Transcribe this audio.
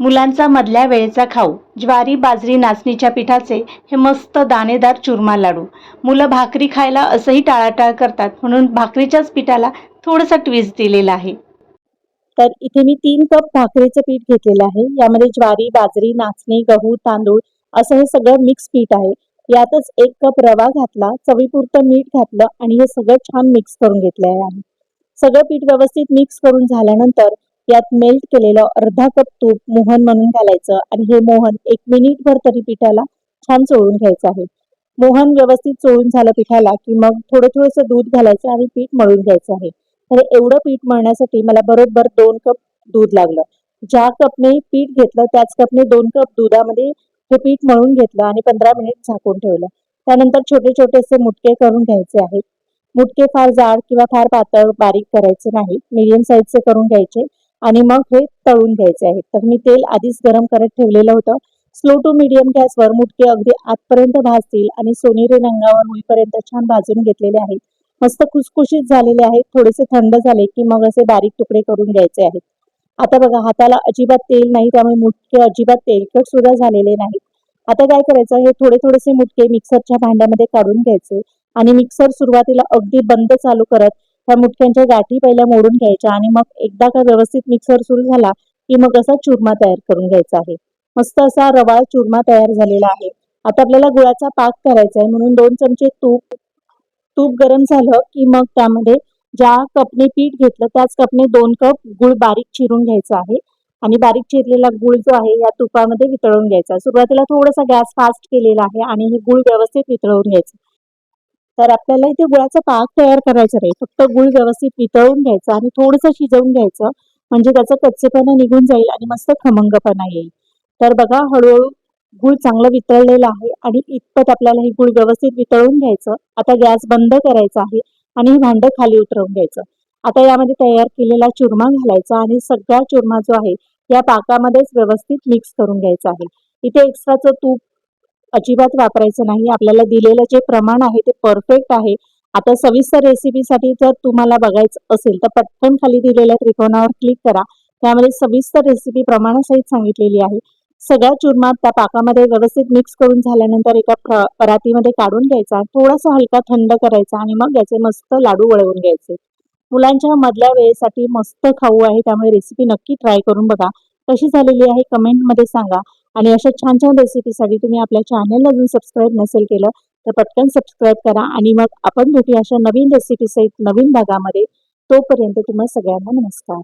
मुलांचा मधल्या वेळेचा खाऊ ज्वारी बाजरी नाचणीच्या पिठाचे हे मस्त दाणेदार चुरमा लाडू. मुलं भाकरी खायला असंही टाळाटाळ करतात म्हणून भाकरीच्याच पिठाला थोडंसं ट्विस्ट दिलेला आहे. तर इथे मी तीन कप भाकरीचं पीठ घेतलेलं आहे. यामध्ये ज्वारी बाजरी नाचणी गहू तांदूळ असं हे सगळं मिक्स पीठ आहे. यातच एक कप रवा घातला चवीपुरतं मीठ घातलं आणि हे सगळं छान मिक्स करून घेतलं आहे सगळं पीठ व्यवस्थित मिक्स करून झाल्यानंतर यात मेल्ट केलेलं अर्धा कप तूप मोहन म्हणून घालायचं आणि हे मोहन एक मिनिटभर तरी पिठाला छान चोळून घ्यायचं आहे. मोहन व्यवस्थित चोळून झालं पिठाला की मग थोडं थोडंसं दूध घालायचं आणि पीठ मळून घ्यायचं आहे. तर एवढं पीठ मळण्यासाठी मला बरोबर दोन कप दूध लागलं. ज्या कपने पीठ घेतलं त्याच कपने दोन कप दुधामध्ये हे पीठ मळून घेतलं आणि पंधरा मिनिट झाकून ठेवलं. त्यानंतर छोटे छोटेसे मुटके करून घ्यायचे आहेत. मुटके फार जाड किंवा फार पातळ बारीक करायचे नाही मीडियम साईजचे करून घ्यायचे. आणि मग हे तळून घ्यायचे आहेत तर मी तेल आधीच गरम करत ठेवलेलं होतं. स्लो टू मिडियम गॅसवर मुटके अगदी आतपर्यंत भाजतील आणि सोनेरी रंगावर होईपर्यंत छान भाजून घेतलेले आहेत. मस्त खुसखुशीत झालेले आहेत. थोडेसे थंड झाले की मग असे बारीक तुकडे करून घ्यायचे आहेत. आता बघा हाताला अजिबात तेल नाही त्यामुळे मुटके अजिबात तेलकट सुद्धा झालेले नाहीत. आता काय करायचं? हे थोडे थोडेसे मुटके मिक्सरच्या भांड्यामध्ये काढून घ्यायचे आणि मिक्सर सुरुवातीला अगदी बंद चालू करत त्या मुटक्यांच्या गाठी पहिल्या मोडून घ्यायच्या आणि मग एकदा का व्यवस्थित मिक्सर सुरू झाला की मग असा चुरमा तयार करून घ्यायचा आहे. मस्त असा रवाळ चुरमा तयार झालेला आहे. आता आपल्याला गुळाचा पाक करायचा आहे. म्हणून दोन चमचे तूप तूप गरम झालं की मग त्यामध्ये ज्या कपने पीठ घेतलं त्याच कपने दोन कप गुळ बारीक चिरून घ्यायचा आहे. आणि बारीक चिरलेला गुळ जो आहे या तुपामध्ये वितळून घ्यायचा. सुरुवातीला थोडासा गॅस फास्ट केलेला आहे आणि हे गुळ व्यवस्थित वितळवून घ्यायचं. तर आपल्याला इथे गुळाचा पाक तयार करायचा नाही. फक्त गुळ व्यवस्थित वितळून घ्यायचा आणि थोडंसं शिजवून घ्यायचं. म्हणजे त्याचं कच्चेपणा निघून जाईल आणि मस्त खमंगपणा येईल. तर बघा हळूहळू गुळ चांगलं वितळलेलं आहे आणि इतपत आपल्याला हे गुळ व्यवस्थित वितळून घ्यायचं. आता गॅस बंद करायचा आहे आणि हे भांडं खाली उतरवून घ्यायचं. आता यामध्ये तयार केलेला चुरमा घालायचा आणि सगळा चुरमा जो आहे या पाकामध्येच व्यवस्थित मिक्स करून घ्यायचा आहे. इथे एक्स्ट्राचं तूप अजिबात वापरायचं नाही. आपल्याला दिलेलं जे प्रमाण आहे ते परफेक्ट आहे. आता सविस्तर रेसिपीसाठी जर तुम्हाला बघायचं असेल तर पटकन खाली दिलेल्या त्रिकोणावर क्लिक करा. त्यामध्ये सविस्तर रेसिपी प्रमाणासहित सांगितलेली आहे. सगळा चुरमा त्या पाकामध्ये व्यवस्थित मिक्स करून झाल्यानंतर एका परातीमध्ये काढून घ्यायचा. थोडासा हलका थंड करायचा आणि मग याचे मस्त लाडू वळवून घ्यायचे. मुलांच्या मधल्या वेळेसाठी मस्त खाऊ आहे. त्यामुळे रेसिपी नक्की ट्राय करून बघा. कशी झालेली आहे? कमेंटमध्ये सांगा. आणि अशा छान छान रेसिपीसाठी तुम्ही आपल्या चॅनलला अजून सबस्क्राईब नसेल केलं तर पटकन सबस्क्राईब करा आणि मग आपण भेटूया अशा नवीन रेसिपीसहित नवीन भागामध्ये. तोपर्यंत तुम्हाला सगळ्यांना नमस्कार.